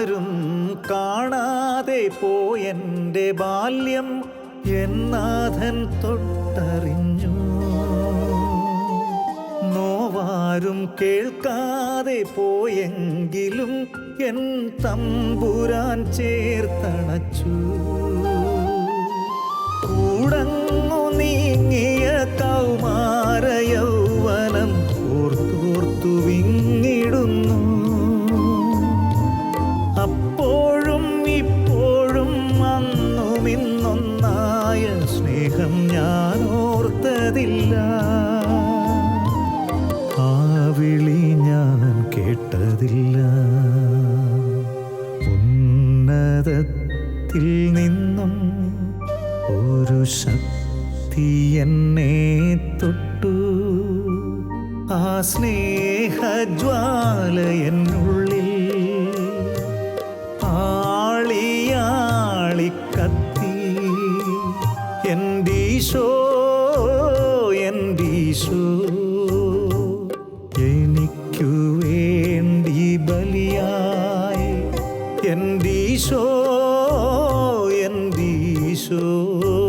ആരും കാണാതെ പോയെന്റെ ബാല്യം എന്നാഥൻ തൊട്ടറിഞ്ഞു. നോവാരും കേൾക്കാതെ പോയെങ്കിലും എൻ തമ്പുരാൻ ചേർത്തണച്ചു. കൂടങ്ങു നീങ്ങിയ ഒരു ശക്തി എന്നെ തൊട്ടു. ആ സ്നേഹജ്വാല എന്നുള്ളിൽ ആളിയാളി കത്തി. എന്തീശോ എന്തീശോ എനിക്കു വേണ്ടി ബലിയായി. എന്തീശോ എന്തീശോ.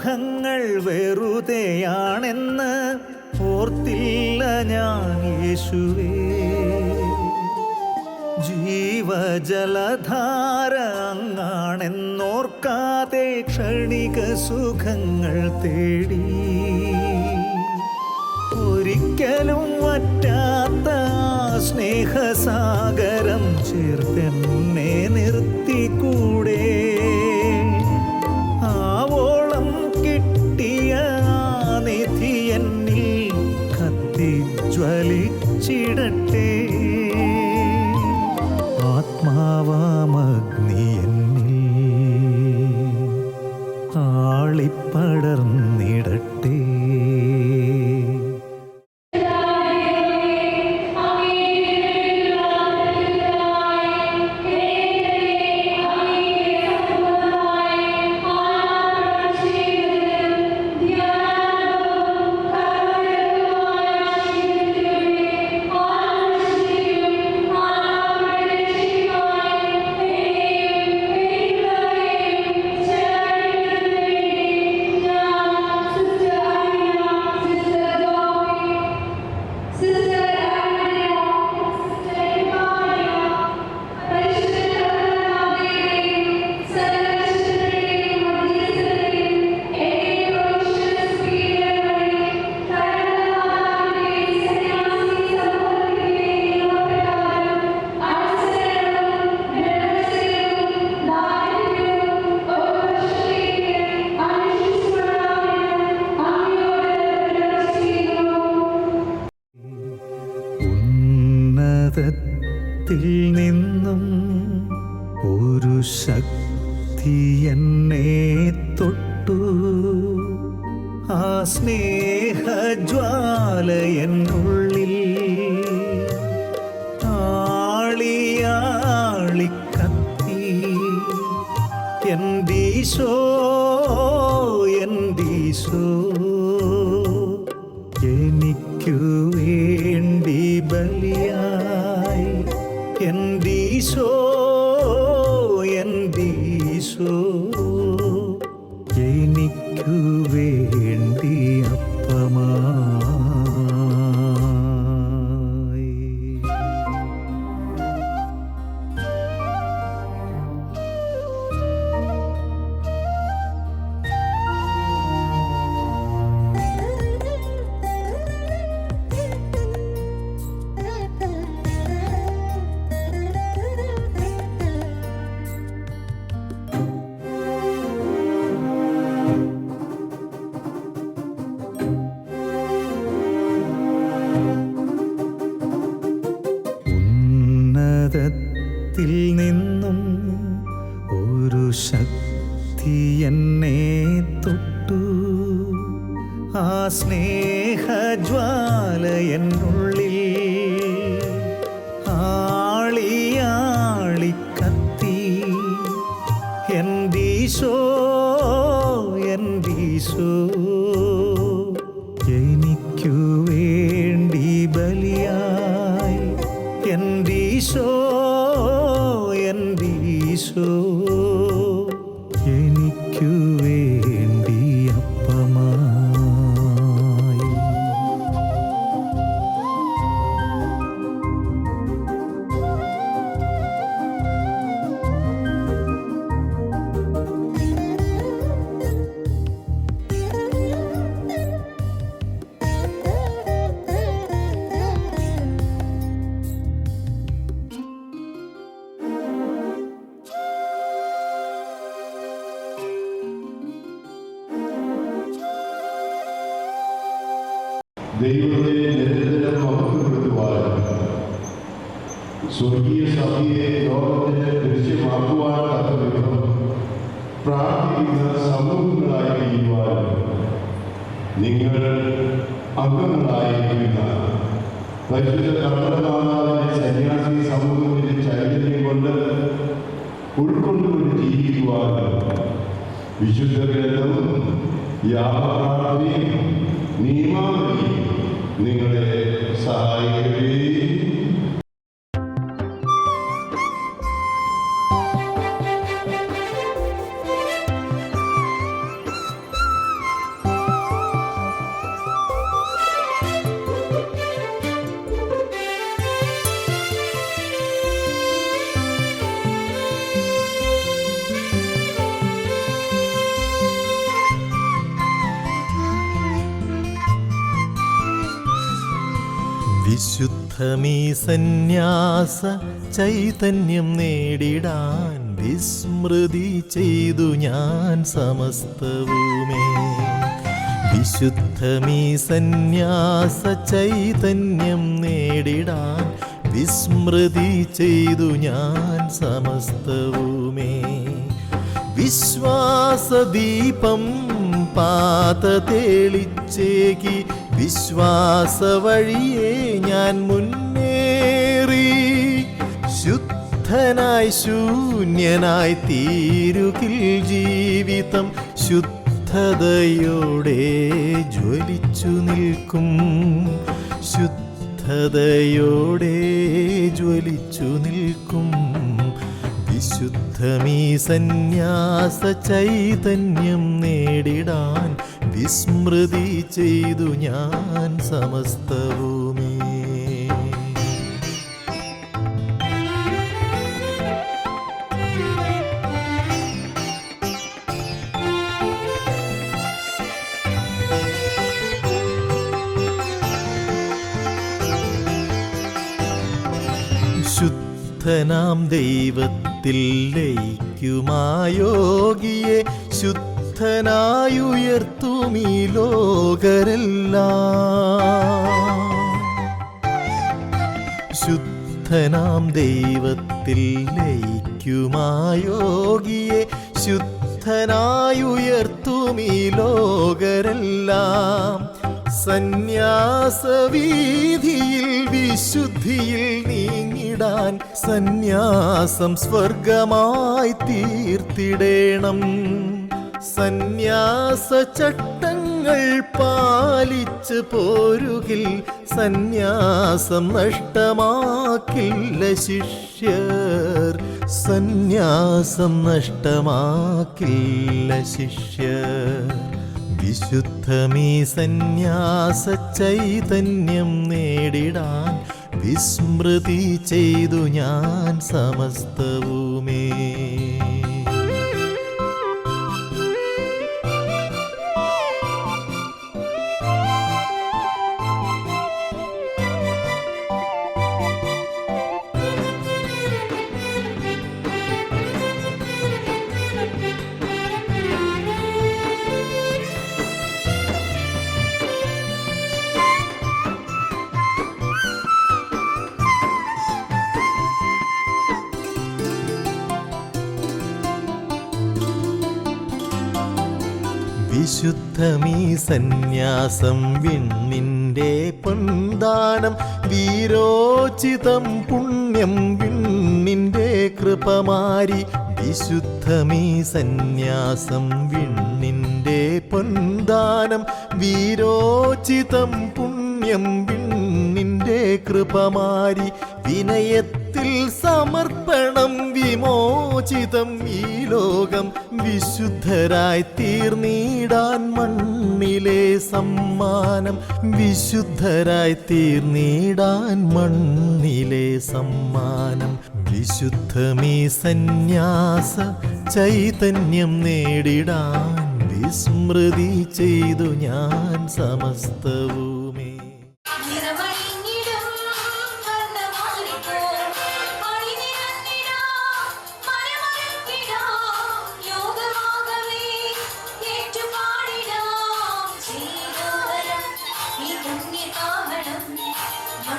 ലോകമോഹങ്ങൾ വെറുതെയാണെന്ന് ഓർത്തില്ല ഞാൻ യേശുവേ. ജീവജലധാര അങ്ങാണെന്നോർക്കാതെ ക്ഷണിക സുഖങ്ങൾ തേടി. ഒരിക്കലും വറ്റാത്ത സ്നേഹസാഗരം ചേർത്തെന്നെ നിർത്തിക്കൂടെ എന്തീശോ എന്തീശോ സ്വർഗീയ സഭയെ ലോകത്തിന് ദൃശ്യമാക്കുവാൻ തക്കവിധം പ്രാർത്ഥിക്കുന്ന സമൂഹങ്ങളായി ചെയ്യുവാനും നിങ്ങൾ അംഗങ്ങളായിരിക്കുന്ന പരിശുദ്ധ കർമ്മമാതാവിന്റെ സന്യാസി സമൂഹത്തിന്റെ ചൈതന്യം കൊണ്ട് ഉൾക്കൊണ്ടുകൊണ്ട് ജീവിക്കുവാനും വിശുദ്ധ ഗ്രന്ഥവും യാഥാർത്ഥ്യം നിയമാവലിയും നിങ്ങളെ സഹായിക്കട്ടെ. വിശുദ്ധമീ സന്യാസ ചൈതന്യം നേടിടാൻ വിസ്മൃതി ചെയ്തു ഞാൻ സമസ്തവുമേ. വിശുദ്ധമീ സന്യാസ ചൈതന്യം നേടിടാൻ വിസ്മൃതി ചെയ്തു ഞാൻ സമസ്തവുമേ. വിശ്വാസദീപം പാത തെളിച്ചേകി വിശ്വാസ വഴിയെ ഞാൻ മുന്നേറി. ശുദ്ധനായി ശൂന്യനായി തീരുകിൽ ജീവിതം ശുദ്ധതയോടെ ജ്വലിച്ചു നിൽക്കും. ശുദ്ധതയോടെ ജ്വലിച്ചു നിൽക്കും. വിശുദ്ധമീ സന്യാസ ചൈതന്യം നേടിടാൻ വിസ്മൃതി ചെയ്തു ഞാൻ സമസ്തവുമേ ശുദ്ധനാം ദൈവത്തിൽ ലയിക്കുമായോഗിയെ ശുദ്ധനായുയർത്തുമീ ലോകരെല്ലാം ശുദ്ധനാം ദൈവത്തിൽ ലയിക്കുമായോഗിയെ ശുദ്ധനായുയർത്തുമീ ലോകരെല്ലാം സന്യാസവീതിയിൽ വിശുദ്ധിയിൽ നീങ്ങിടാൻ സന്യാസം സ്വർഗമായി തീർത്തിടേണം. സന്യാസ ചട്ടങ്ങൾ പാലിച്ചു പോരുകിൽ സന്യാസം നഷ്ടമാക്കില്ല ശിഷ്യർ. സന്യാസം നഷ്ടമാക്കില്ല ശിഷ്യർ. വിശുദ്ധമീ സന്യാസ ചൈതന്യം നേടിടാൻ വിസ്മൃതി ചെയ്തു ഞാൻ സമസ്തവുമേ. വിശുദ്ധമീ സന്യാസം വിണ്ണിന്റെ പൊന്താനം വീരോചിതം പുണ്യം വിണ്ണിന്റെ കൃപമാരി വിശുദ്ധമീ സന്യാസം വിണ്ണിന്റെ പൊന്താനം വീരോചിതം പുണ്യം വിണ്ണിന്റെ കൃപമാരി വിനയത്തിൽ സമർപ്പണം വിമോചിതം ഈ ലോകം വിശുദ്ധരായി തീർന്നിടാൻ മണ്ണിലെ സമ്മാനം വിശുദ്ധരായി തീർന്നിടാൻ മണ്ണിലെ സമ്മാനം വിശുദ്ധമീ സന്യാസ ചൈതന്യം നേടിടാൻ വിസ്മൃതി ചെയ്തു ഞാൻ സമസ്തവും.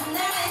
I'll never